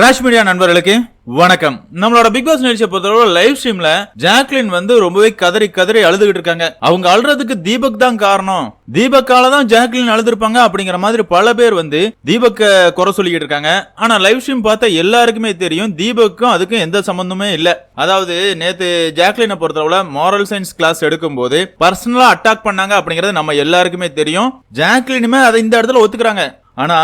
Rash media நண்பர்களுக்கு வணக்கம். நம்மளோட பிக் பாஸ் நிகழ்ச்சியை பொறுத்தவரை லைவ் ஸ்ட்ரீம்ல ஜாக்லின் வந்து ரொம்பவே கதறி கதறி அழுதுகிட்டு இருக்காங்க. அவங்க அழுறதுக்கு தீபக் தான் காரணம். தீபக்கால தான் ஜாக்லின் அழுதுருப்பாங்க அப்படிங்கிற மாதிரி பல பேர் வந்து தீபக்க குறை சொல்லிக்கிட்டு இருக்காங்க. ஆனா லைவ் ஸ்ட்ரீம் பார்த்தா எல்லாருக்குமே தெரியும் தீபக்கும் அதுக்கும் எந்த சம்பந்தமே இல்ல. அதாவது நேத்து ஜாக்லினை பொறுத்தவரை மாரல் சயின்ஸ் கிளாஸ் எடுக்கும் போது பர்சனலா அட்டாக் பண்ணாங்க அப்படிங்கறது நம்ம எல்லாருக்குமே தெரியும். ஜாக்லினுமே அதை இந்த இடத்துல ஒத்துக்கிறாங்க. ஆனா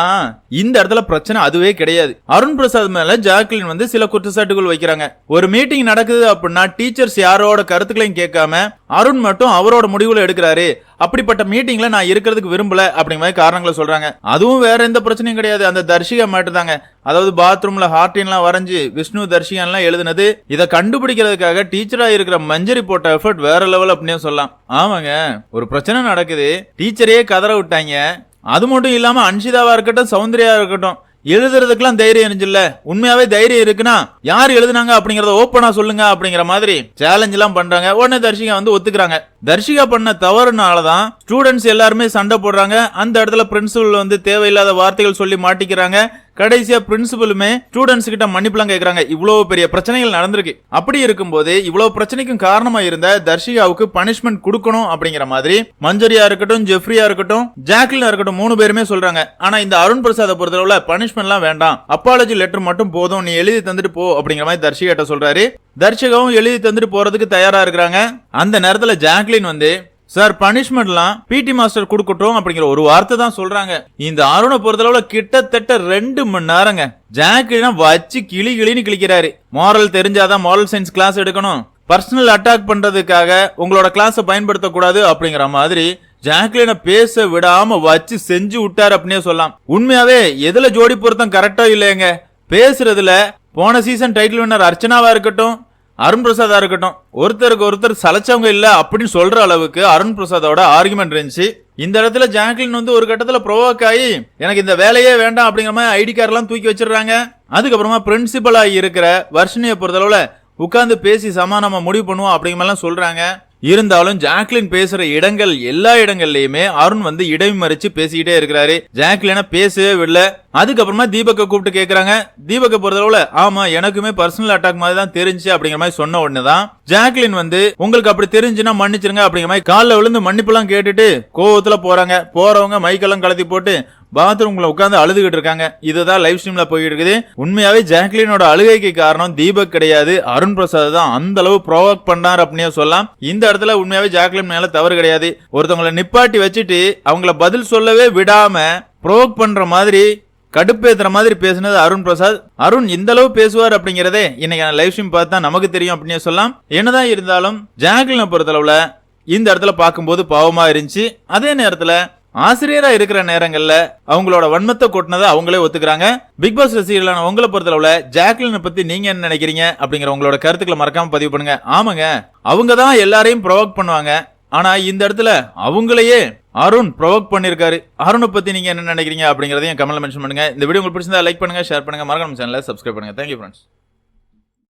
இந்த இடத்துல பிரச்சனை அதுவே கிடையாது. அருண் பிரசாத் மேல ஜாக்லின் வந்து சில குற்றச்சாட்டுகள் வைக்கிறாங்க. ஒரு மீட்டிங் நடக்குது அப்படின்னா டீச்சர்ஸ் யாரோட கருத்துக்களையும் கேட்காம அருண் மட்டும் அவரோட முடிவுல எடுக்கிறாரு. அப்படிப்பட்ட மீட்டிங்ல நான் இருக்கிறதுக்கு விரும்பல அப்படிங்கிற மாதிரி காரணங்களை சொல்றாங்க. அதுவும் வேற எந்த பிரச்சனையும் கிடையாது. அந்த தர்ஷிகா மட்டும் தாங்க. அதாவது பாத்ரூம்ல ஹார்டின்லாம் வரைஞ்சு விஷ்ணு தர்ஷிகான்லாம் எழுதுனது இதை கண்டுபிடிக்கிறதுக்காக டீச்சரா இருக்கிற மஞ்சரி போட்ட எஃபர்ட் வேற லெவல் அப்படின்னு சொல்லலாம். ஆமாங்க ஒரு பிரச்சனை நடக்குது. டீச்சரே கதற விட்டாங்க. அது மட்டும் இல்லாம அன்ஷிதாவாக இருக்கட்டும் சௌந்தர்யா இருக்கட்டும் எழுதுறதுக்கெல்லாம் தைரியம் இருந்துச்சுல்ல? உண்மையாவே தைரியம் இருக்குன்னா யார் எழுதுனாங்க அப்படிங்கறத ஓப்பனா சொல்லுங்க அப்படிங்கிற மாதிரி சேலஞ்ச் எல்லாம் பண்றாங்க. உடனே தர்ஷிகா வந்து ஒத்துக்கிறாங்க. தர்ஷிகா பண்ண தவறுனாலதான் ஸ்டூடெண்ட்ஸ் எல்லாருமே சண்டை போடுறாங்க. அந்த இடத்துல பிரின்சிபல் வந்து தேவையில்லாத வார்த்தைகள் சொல்லி மாட்டிக்கிறாங்க. கடைசியா பிரின்சிபலுமே ஸ்டூடெண்ட்ஸ் கிட்ட மன்னிப்புலாம் கேக்குறாங்க. இவ்வளவு பெரிய பிரச்சனைகள் நடந்திருக்கு. அப்படி இருக்கும்போது இவ்வளவு பிரச்சனைக்கும் காரணமா இருந்த தர்ஷிகாவுக்கு பனிஷ்மெண்ட் கொடுக்கணும் அப்படிங்கிற மாதிரி மஞ்சரியா இருக்கட்டும் ஜெஃப்ரியா இருக்கட்டும் ஜாக்லினா இருக்கட்டும் மூணு பேருமே சொல்றாங்க. ஆனா இந்த அருண் பிரசாத பொறுத்தளவுல பனிஷ்மெண்ட்லாம் வேண்டாம். அப்பாலஜி லெட்டர் மட்டும் போதும். நீ எழுதி தந்துட்டு போ அப்படிங்கிற மாதிரி தர்ஷிகிட்ட சொல்றாரு. தர்ஷிகாவும் எழுதி தந்துட்டு போறதுக்கு தயாரா இருக்கிறாங்க. அந்த நேரத்துல ஜாக்லின் வந்து சார் பனிஷ்மெண்ட்லாம் பிடி மாஸ்டர் கொடுக்கட்டும் அப்படிங்கிற ஒரு வார்த்தை தான் சொல்றாங்க. இந்த அருணை பொறுத்தளவுல கிட்டத்தட்ட ரெண்டு மணி நேரங்க. ஜாக்கிலாம் வச்சு கிளி கிளின்னு கிளிக்கிறாரு மாரல் தெரிஞ்சாதான் மாரல் சயின்ஸ் கிளாஸ் எடுக்கணும். பர்சனல் அட்டாக் பண்றதுக்காக உங்களோட கிளாஸை பயன்படுத்தக்கூடாது அப்படிங்கிற மாதிரி ஜாக்லின பேச விடாம வச்சு செஞ்சு விட்டார் அப்படின்னே சொல்லலாம். உண்மையாவே எதுல ஜோடி பொருத்தம் கரெக்டா இல்லையங்க? பேசுறதுல போன சீசன் டைட்டில் வின்னர் அர்ச்சனாவா இருக்கட்டும் அருண் பிரசாதா இருக்கட்டும். ஒருத்தருக்கு ஒருத்தர் சலைச்சவங்க இல்ல அப்படின்னு சொல்ற அளவுக்கு அருண் பிரசாதோட ஆர்குமெண்ட் இருந்துச்சு. இந்த இடத்துல ஜாக்லின் வந்து ஒரு கட்டத்துல ப்ரோவோக் ஆகி எனக்கு இந்த வேலையே வேண்டாம் அப்படிங்கிற மாதிரி ஐடி கார்டு எல்லாம் தூக்கி வச்சிடுறாங்க. அதுக்கப்புறமா பிரின்சிபலா இருக்கிற வர்ஷினியை பொறுத்தளவுல உட்காந்து பேசி சமானமா முடிவு பண்ணுவோம் அப்படிங்கிற மாதிரிலாம் சொல்றாங்க. இருந்தாலும் ஜாக்லின் பேசுற இடங்கள் எல்லா இடங்கள்லயுமே அருண் வந்து இடைமறிச்சு பேசிக்கிட்டே இருக்கிறாரு. ஜாக்லின பேசவே விடல. அதுக்கப்புறமா தீபக்கை கூப்பிட்டு கேக்குறாங்க. தீபக்க பொறுத்தளவுல ஆமா எனக்குமே பர்சனல் அட்டாக் மாதிரி தான் தெரிஞ்சு அப்படிங்கிற மாதிரி சொன்ன உடனே தான் ஜாக்லின் வந்து உங்களுக்கு அப்படி தெரிஞ்சுன்னா மன்னிச்சிருங்க அப்படிங்கிற மாதிரி காலில் விழுந்து மன்னிப்புலாம் கேட்டுட்டு கோவத்துல போறாங்க. போறவங்க மைக்கெல்லாம் கலத்தி போட்டு பாத்ரூம்ல உட்காந்து அழுதுகிட்டு இருக்காங்க. இதுதான் லைவ் ஸ்ட்ரீம்ல போயிட்டு இருக்குது உண்மையாவே ஜாக்லினோட அழுகைக்கு காரணம் தீபக் கிடையாது. அருண் பிரசாத் தான். அந்த அளவு ப்ரொவோக் பண்ணார் அப்படின்னு சொல்லலாம். இந்த இடத்துல உண்மையாவே ஜாக்லின் மேல தவறு கிடையாது. ஒருத்தவங்களை நிப்பாட்டி வச்சுட்டு அவங்கள பதில் சொல்லவே விடாம ப்ரோக் பண்ற மாதிரி கடுப்பேத்துற மாதிரி பேசினது அருண் பிரசாத். அருண் இந்த அளவு பேசுவார் அப்படிங்கறதே இன்னைக்கு லைவ் ஸ்ட்ரீம் பார்த்தா நமக்கு தெரியும் அப்படின்னு சொல்லலாம். என்னதான் இருந்தாலும் ஜாக்லினை பொறுத்தளவுல இந்த இடத்துல பார்க்கும்போது பாவமா இருந்துச்சு. அதே நேரத்துல ஆசிரியரா இருக்கிற நேரங்கள்ல அவங்களோட வன்மத்தை கொட்டினதை அவங்களே ஒத்துக்கிறாங்க. பிக் பாஸ் ரசிகர்களான உங்களை பொறுத்தளவுல ஜாக்லினை பத்தி நீங்க என்ன நினைக்கிறீங்க அப்படிங்கிற உங்களோட கருத்துக்களை மறக்காம பதிவு பண்ணுங்க. ஆமாங்க. அவங்க தான் எல்லாரையும் ப்ரொவோக் பண்ணுவாங்க. ஆனா இந்த இடத்துல அவங்களையே அருண் ப்ரொவோக் பண்ணிருக்காரு. அருணை பத்தி நீங்க என்ன நினைக்கிறீங்க அப்படிங்கறதையும் கமெண்ட்ல மென்ஷன் பண்ணுங்க. இந்த வீடியோ உங்களுக்கு பிடிச்சிருந்தா லைக் பண்ணுங்க ஷேர் பண்ணுங்க. மறக்காம சேனலை சப்ஸ்கிரைப் பண்ணுங்க. Thank you friends